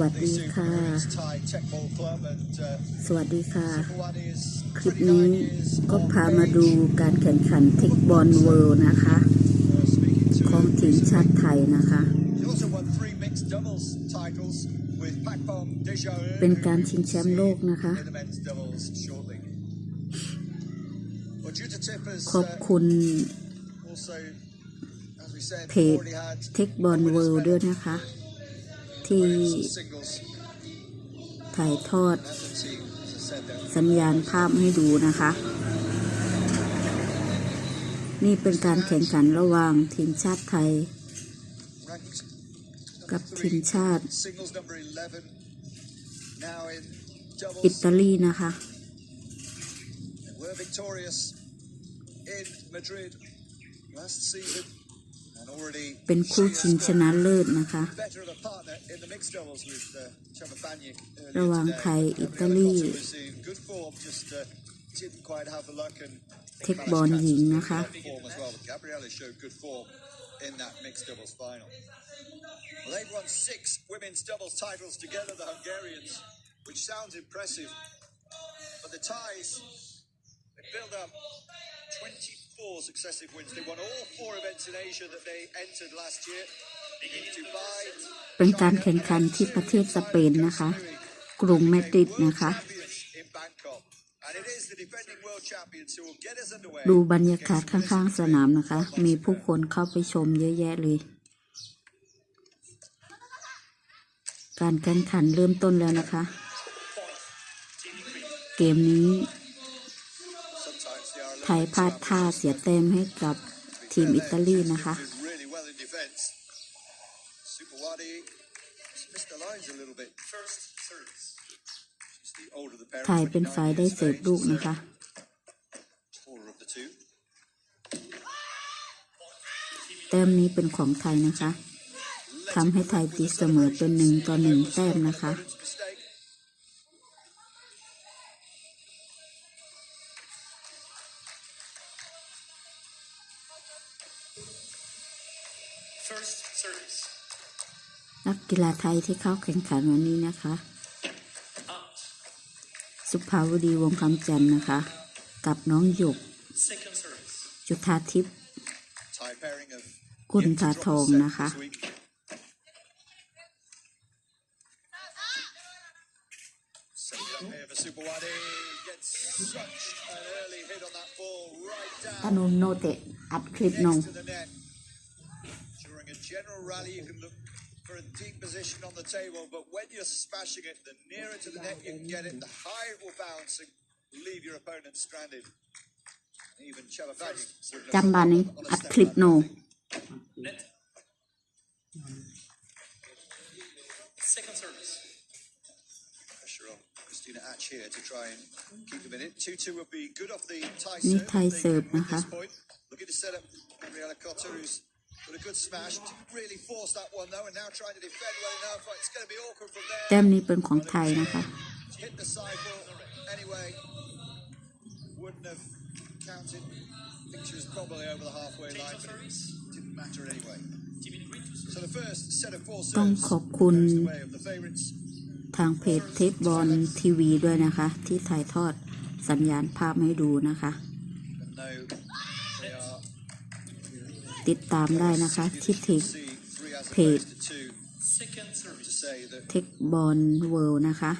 วัสดีค่ะ สวัสดีค่ะ คลิปนี้ก็พามาดูการแข่งขันเทคบอลเวิลด์นะคะ ของทีมชาติไทยนะคะ เป็นการชิงแชมป์โลกนะคะ ขอบคุณเพจเทคบอลเวิลด์ด้วยนะคะที่ถ่ายทอดสัญญาณภาพให้ดูนะคะ นี่เป็นการแข่งขันระหว่างทีมชาติไทยกับทีมชาติอิตาลีนะคะ v ป็นคู่ชิงชนะเลิศนะคะ ระหว่างไทยอิตาลีเทคบอลหญิงนะคะเ four successive wins. They won all four events in Asia that they entered last year. เป็นการแข่งขันที่ประเทศสเปนนะคะกรุงเมดริดนะคะ ดูบรรยากาศข้างๆ สนามนะคะ มีผู้คนเข้าไปชมเยอะแยะเลย การแข่งขันเริ่มต้นแล้วนะคะ เกมนี้ไทยพลาดท่าเสียเต็มให้กับทีมอิตาลี นะคะ ไทยเป็นฝ่ายได้เสิร์ฟลูกนะคะ เต็มนี้เป็นของไทยนะคะ ทำให้ไทยตีเสมอเป็นหนึ่งต่อหนึ่งแต้มนะคะกีฬาไทยที่เข้าแข่งขันวันนี้นะคะ สุภาวดีวงคำจันนะคะ กับน้องหยก จุธาทิพย์ กุลตาทองนะคะตานุนโนเตะอัดคลิปนง for a deep position on the table, but when you're smashing it, the nearer to the net you can get it, the higher it will bounce and leave your opponent stranded. And even ắt clip nổ. Second service. Pressure on Christina Atch here to try and keep in it. 2-2 will be good off the tie serve. this point, looking to set up Gabriella Cotter, who's แต้มนี้เป็นของไทยนะคะ ต้องขอบคุณทางเพจเทปบอลทีวีด้วยนะคะที่ถ่ายทอดสัญญาณภาพให้ดูนะคะติดตามได้นะคะที่เทคเพจเทคบอลเวิลด์นะคะ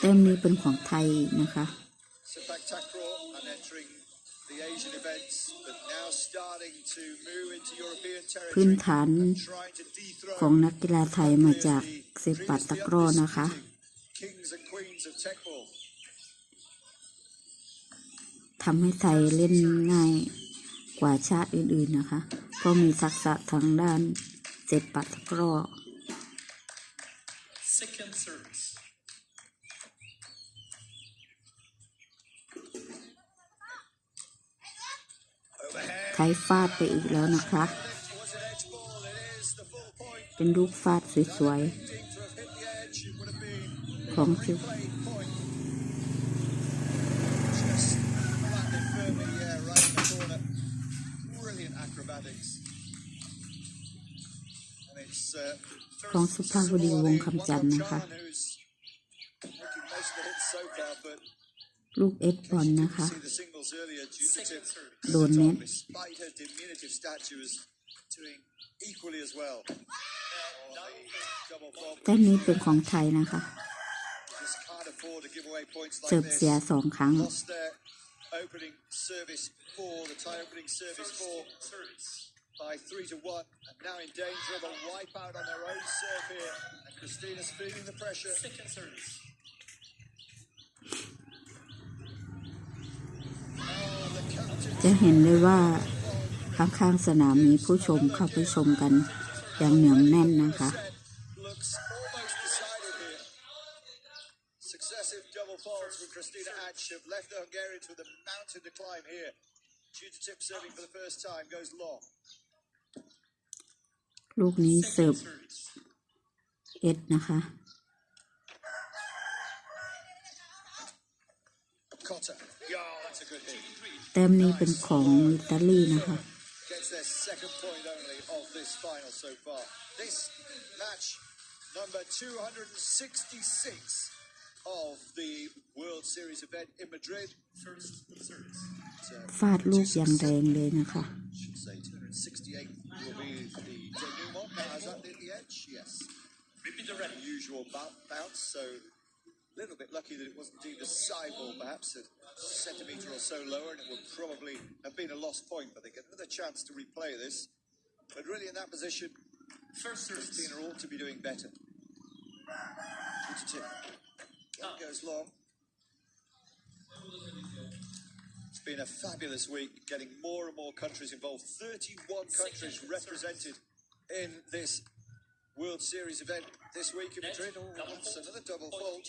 เต็มนี้เป็นของไทยนะคะพื้นฐานของนักกีฬาไทยมาจากเซปัตตะกร้อนะคะ ทำให้ไทยเล่นง่ายกว่าชาติอื่นๆนะคะก็มีทักษะทางด้านเซปัตตะกร้อ Second serve. ไข่ฟาดไปอีกแล้วนะคะเป็นลูกฟาดสวย ๆ ของชิวของสุภาพบุรีวงคำจันทร์นะคะลูกเอ็ดบอลนะคะ โดนเน้นแต่นี้เป็นของไทยนะคะเสิบเสียสองครั้งเจะเห็นเลยว่า ข้างๆสนามมีผู้ชมเข้าไปชมกันอย่างเหนียวแน่นนะคะ ลูกนี้เสิร์ฟเอ็ดนะคะแต้มนี้เป็นของอิตาลีนะคะ gets their second point only of this final so far. This match, number 266 of the World Series event in Madrid. First service. ฟาดลูกอย่างแรงเลยนะคะ Should say 268 will be the denouement. Now, is that the edge? Yes. Maybe the usual bounce, so little bit lucky that it wasn't deemed a ball, perhaps a centimetre or so lower, and it would probably have been a lost point. But they get another chance to replay this. But really, in that position, first Christina ought to be doing better. It oh. goes long. It's been a fabulous week, getting more and more countries involved. 31 countries represented in this World Series event this week in Madrid. Oh, that's another double fault.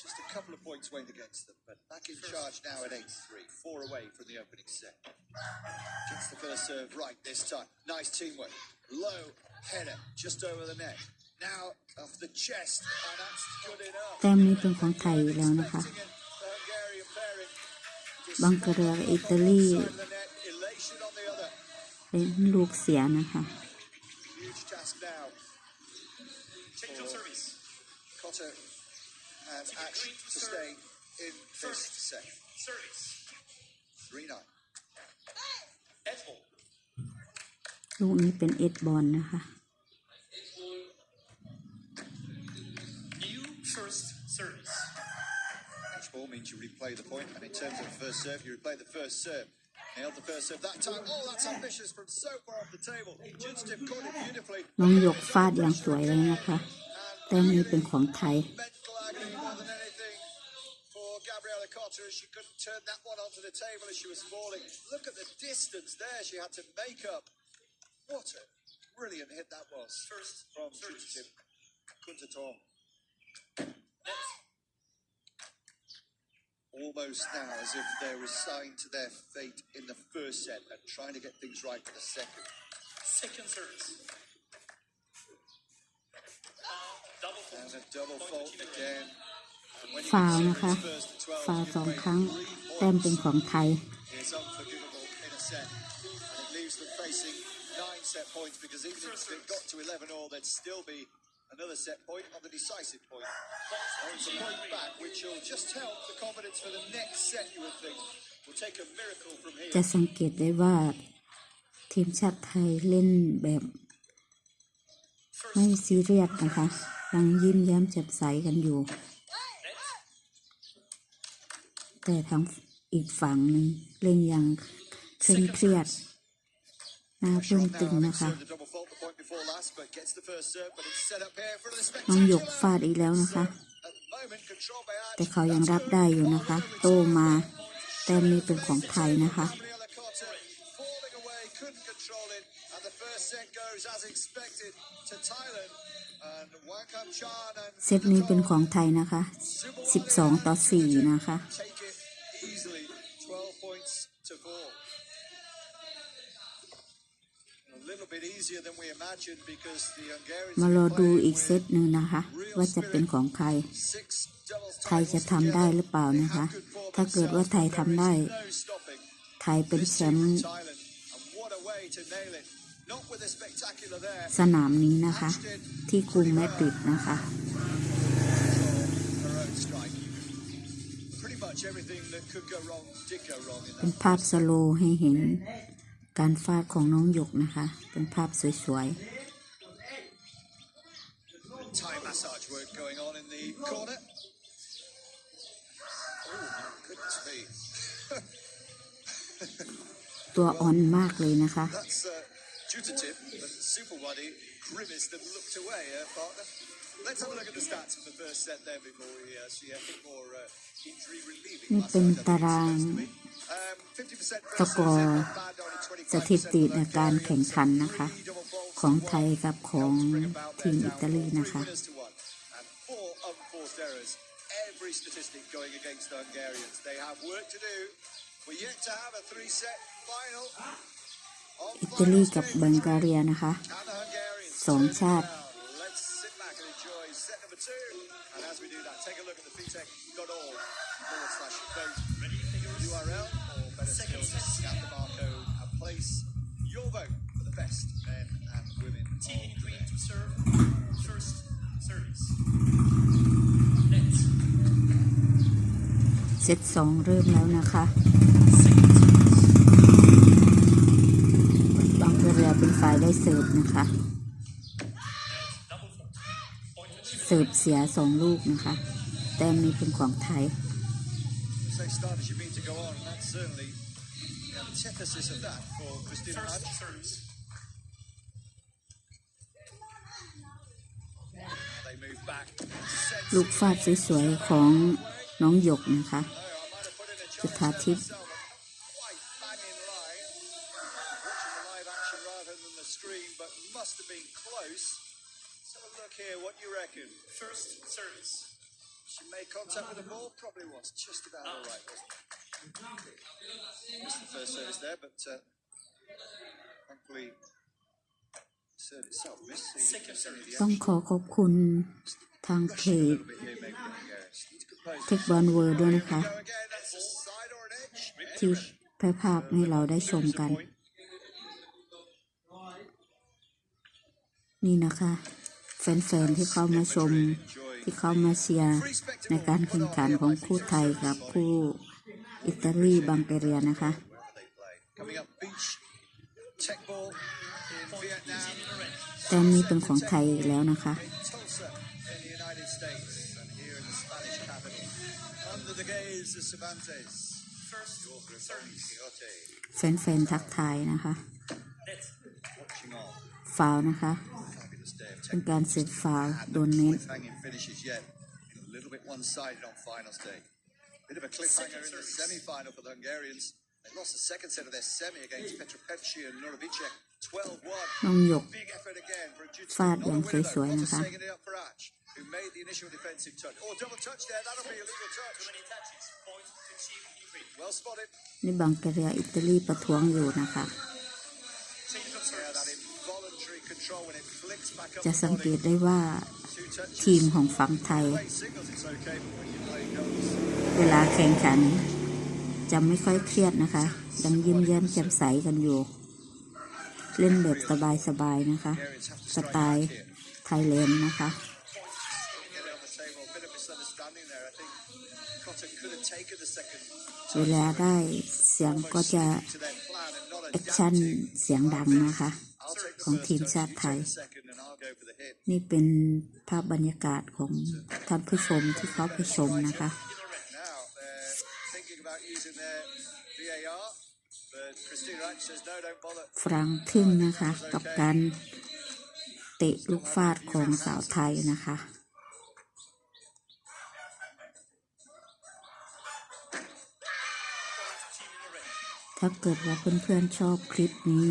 Just a couple of points went against them, but back in charge now at 8-3, four away from the opening set. Gets the first serve right this time. Nice teamwork. Low header, just over the net. Now off the chest, and that's good enough. task now. Change on service. Cotter and action to stay in this set. ลูกนี้เป็นเอ็ดบอลนะคะลองยกฟาดอย่างสวยเลยนะคะ แต่นี้เป็นของไทย more than anything for Gabriella Cotter as she couldn't turn that one onto the table as she was falling. Look at the distance there she had to make up. What a brilliant hit that was. First from Jim Kuntatom. Almost now as if they were signed to their fate in the first set and trying to get things right for the second. Second service. ฟาวนะคะฟาวสองครั้ง แต้มเป็นของไทย another set point on the decisive point. And it's a point back, which will just help the confidence for the next set, you would think. Will take a miracle from here. จะสังเกตได้ว่าทีมชาติไทยเล่นแบบไม่ซีเรียสนะคะยังยิ้มแย้มแจ่มใสกันอยู่ แต่ทั้งอีกฝั่งหนึ่งเล่นยังเคร่งเครียดน่าพิ่งตึงนะคะน้องหยกฟาดอีกแล้วนะคะ แต่เขายังรับได้อยู่นะคะ โตมาแต้มนี้เป็นของไทยนะคะเซตนี้เป็นของไทยนะคะ 12ต่อ4นะคะมารอดูอีกเซตหนึ่งนะคะว่าจะเป็นของใครไทยจะทำได้หรือเปล่านะคะ ถ้าเกิดว่าไทยทำได้ ไทยเป็นแชมป์สนามนี้นะคะ ที่กรุงมาดริดนะคะ เป็นภาพสโลให้เห็นการฟาดของน้องหยกนะคะ เป็นภาพสวยๆ ตัวอ่อนมากเลยนะคะ Jutative, the super waddy, grimaced and looked away, uh, partner. Let's have a look at the stats for the first set there before we uh, see a bit more uh, injury relieving. นี่เป็นตารางสกอร์สถิติในการแข่งขันนะคะของไทยกับของทีมอิตาลีนะคะ e อิตาลีกับบังการียนะคะสองชาติเซตสองเริ่มแล้วนะคะไปายได้เสิร์ฟ นะคะ เสิร์ฟเสียสองลูกนะคะ แต้มนี้เป็นของไทย ลูกฟาดสวยๆ ของน้องหยกนะคะจุธาทิพย์ o k r e what do you reckon? First service. She made contact with the ball, probably was just about all right, wasn't it? Missed the first service there, but uh, thankfully ต้องขอขอบคุณทางเพจเทคบอลเวิร์ด้วยนะคะที่แพร่ภาพให้เราได้ชมกัน นี่นะคะแฟนๆที่เข้ามาชมที่เข้ามาเชียร์ในการแข่งขันของคู่ไทย กับคู่อิตาลีบังเกเรียนะคะแตอนนี้เป็นของไทยอีกแล้วนะคะแฟนๆทักทายนะคะฟาวนะคะเป็นการเซตฟาวตัวนี้น้องหยกฟาดอย่างสวยๆนะคะ นี่บังเกเรียอิตาลีประท้วงอยู่นะคะจะสังเกตได้ว่าทีมของฝั่งไทย เวลาแข่งขัน จะไม่ค่อยเครียดนะคะยังยิ้มแย้มแจ่มใสกันอยู่ เล่นแบบสบายๆนะคะ สไตล์ไทยแลนด์นะคะเวลาได้เสียงก็จะแอคชั่นเสียงดังนะคะ ของทีมชาติไทย นี่เป็นภาพบรรยากาศของท่านผู้ชมที่เขาไปชมนะคะฟรังทึ่งนะคะกับการเตะลูกฟาดของสาวไทยนะคะถ้าเกิดว่าเพื่อนๆชอบคลิปนี้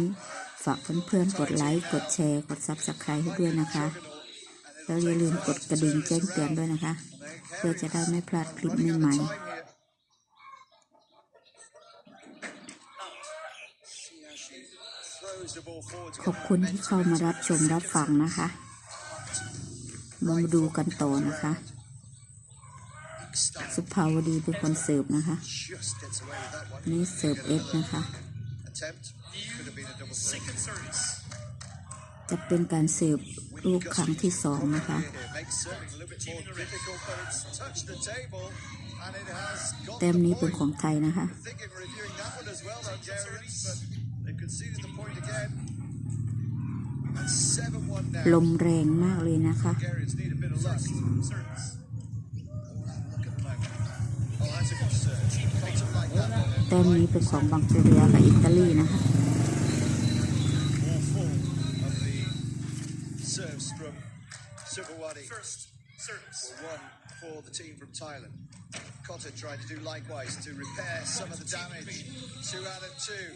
ฝากเพื่อนๆกดไลค์กดแชร์กดซับสไครต์ให้ด้วยนะคะ แล้วอย่าลืมกดกระดิ่งแจ้งเตือนด้วยนะคะเพื่อจะได้ไม่พลาดคลิปใหม่ๆขอบคุณที่เข้ามารับชมรับฟังนะคะมาดูกันต่อนะคะสุภาวดีเป็นคนเสิร์ฟนะคะนี่ เสิร์ฟเอฟนะคะจะเป็นการเสิร์ฟลูกครั้งที่สองนะคะแต้มนี้เป็นของไทยนะคะ ลมแรงมากเลยนะคะแต้มนี้เป็นของบังเกเรียกับอิตาลีนะคะ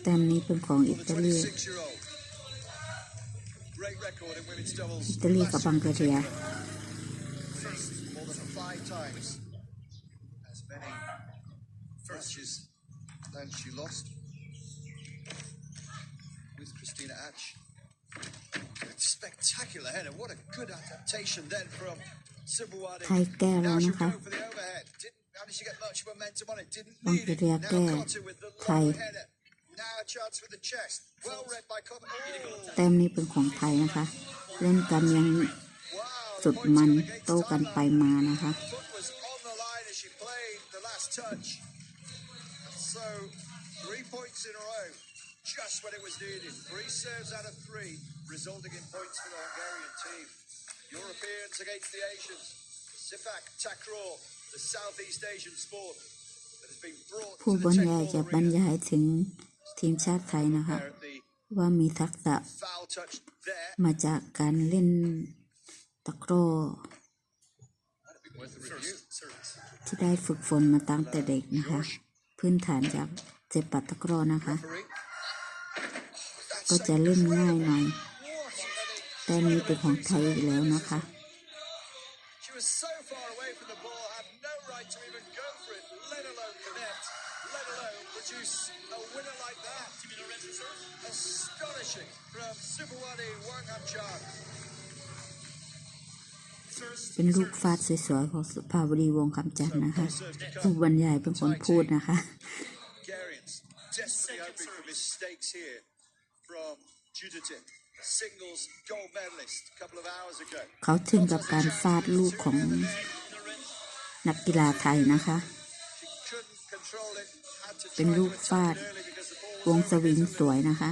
แต้มนี้เป็นของอิตาลีอิตาลีกับบังเกเรีย many. First, she's learned she lost with Christina Atch. Spectacular header. What a good adaptation then from Sibuwadi. Now she'll go for the overhead. Didn't manage to get much momentum on it. Didn't need it. Now Carter with the long header. แต้มนี้เป็นของไทยนะคะเล่นกันยังสุดมันโต้กันไปมานะคะ last touch. So three points in a row, just when it was needed. Three serves out of three, resulting in points for the Hungarian team. Europeans against the Asians. Sifak Takraw, the Southeast Asian sport that has been brought ผู้บรรยายจะบรรยายถึงทีมชาติไทยนะครับ ว่ามีทักษะ foul touch there. มาจากการเล่นตะกร้อ With the review. ที่ได้ฝึกฝนมาตั้งแต่เด็กนะคะพื้นฐานจากเจ็บปัดตะกรอนะคะ ก็จะเล่นง่ายหน่อยแต่นี้เป็นของไทยอีกแล้วนะคะเป็นลูกฟาดสวยๆของสุภาวบรีวงคำจันนะคะลูกบรรยายเป็นคนพูดนะคะ เขาถึงกับการฟาดลูกของนักกีฬาไทยนะคะ เป็นลูกฟาดวงสวิงสวยนะคะ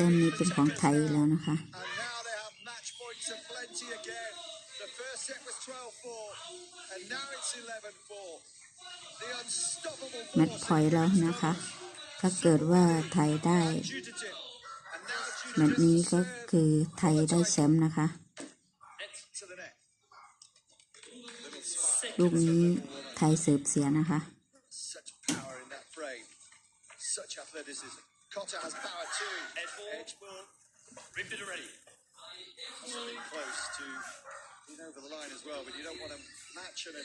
ตอนนี้เป็นของไทยแล้วนะคะแมตช์พอยต์แล้วนะคะถ้าเกิดว่าไทยได้แมตช์นี้ก็คือไทยได้แชมป์นะคะ ลูกนี้ไทยเสิร์ฟเสียนะคะ a t h l e t i c i s m Cotter has power too. Edge b a l l rip it already. Really close to being over the line as well, but you don't want a match a n d a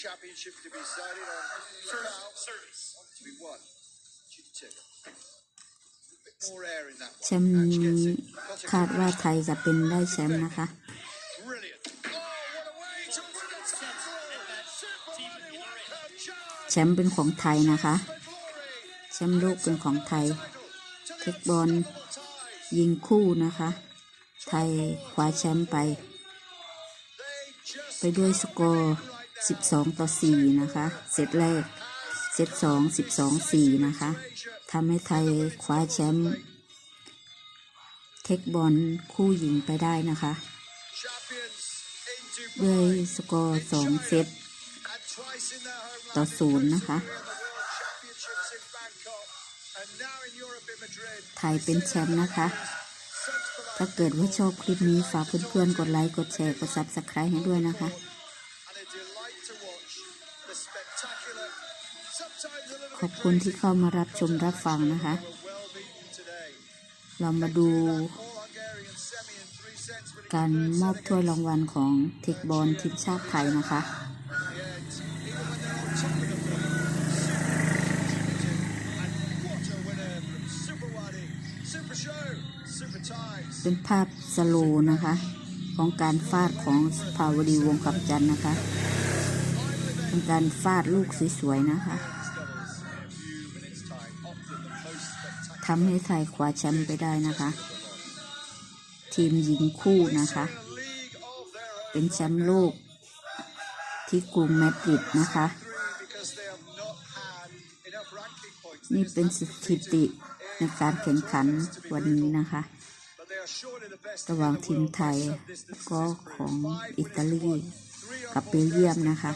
championship to be decided on service. service. To be won. Two. แชมป์นี้คาดว่าไทยจะเป็นได้แชมป์นะคะ แชมป์เป็นของไทยนะคะชมป์โลกเป็นของไทย เทคบอลยิงคู่นะคะ ไทยคว้าแชมป์ไป ไปด้วยสกอร์ 12 ต่อ 4 นะคะ เซตแรก เซต2 12 4 นะคะ ทำให้ไทยคว้าแชมป์เทคบอลคู่หญิงไปได้นะคะ ด้วยสกอร์2เซตต่อ 0 นะคะไทยเป็นแชมป์นะคะ ถ้าเกิดว่าชอบคลิปนี้ ฝากเพื่อนๆ กดไลค์ กดแชร์ กดซับสไครต์ให้ด้วยนะคะ ขอบคุณที่เข้ามารับชมรับฟังนะคะ เรามาดูการมอบถ้วยรางวัลของเทคบอลทีมชาติไทยนะคะเป็นภาพสโล นะคะ ของการฟาดของภาวดีวงับจันนะคะ เป็นการฟาดลูกสวยๆนะคะทำให้ไทยคว้าแชมป์ไปได้นะคะ ทีมหญิงคู่นะคะ เป็นแชมป์โลกที่กรุงมดริดนะคะ นี่เป็นสถิติในการแข่งขันวันนี้นะคะ ระหว่างทีมไทยแล้ก็ของอิตาลีกับเบลเยียมนะคะ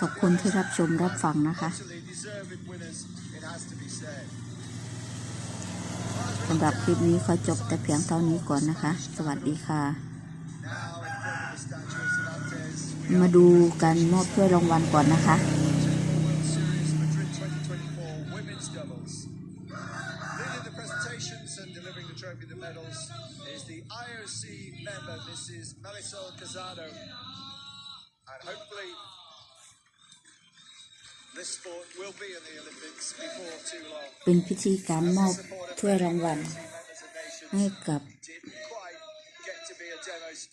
ขอบคุณที่รับชมรับฟังนะคะสำหรับคลิปนี้ขอจบแต่เพียงเท่านี้ก่อนนะคะ สวัสดีค่ะมาดูกันมอบถ้วยรางวัลก่อนนะคะ เป็นพิธีการมอบถ้วยรางวัลให้กับ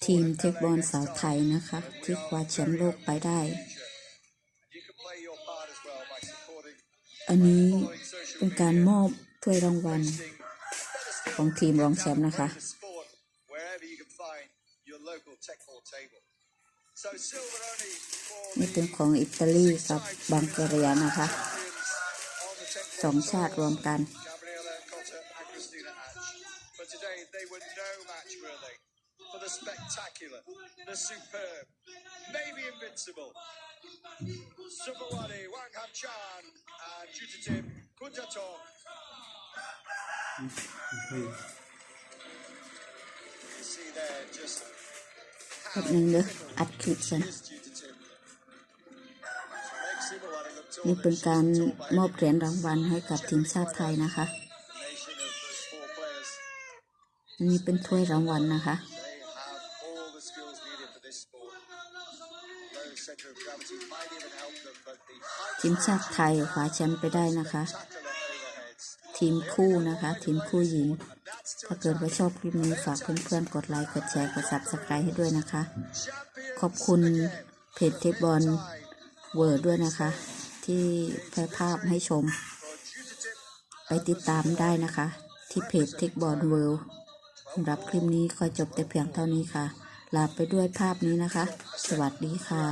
ทีมเทคบอลสาวไทยนะคะที่คว้าแชมป์โลกไปได้ อันนี้เป็นการมอบ ถ้วยรางวัลของทีมรองแชมป์นะคะ นี่เป็นของอิตาลีกับบังกเรียนะคะ สองชาติรวมกัน for the spectacular, the superb, maybe invincible. s u p a w a d i Wang Hamchan, and j u d i t i m k u n d a t o you See there just how m a g n i f i c e is j i t i p นี่เป็นการมอบเหรียญรางวัลให้กับทีมชาติไทยนะคะ นี่เป็นถ้วยรางวัลนะคะทีมชาติไทยคว้าแชมป์ไปได้นะคะ ทีมคู่นะคะทีมคู่หญิงถ้าเกิดว่าชอบคลิปนี้ฝากเพื่อนๆกดไลค์กดแชร์กดซับสไครต์ให้ด้วยนะคะ ขอบคุณเพจเทปบอลเวิร์ดด้วยนะคะ ที่แพร่ภาพให้ชม ไปติดตามได้นะคะ ที่เพจเทคบอลเวิร์ดสำหรับคลิปนี้ขอจบแต่เพียงเท่านี้ค่ะ ลาไปด้วยภาพนี้นะคะ สวัสดีค่ะ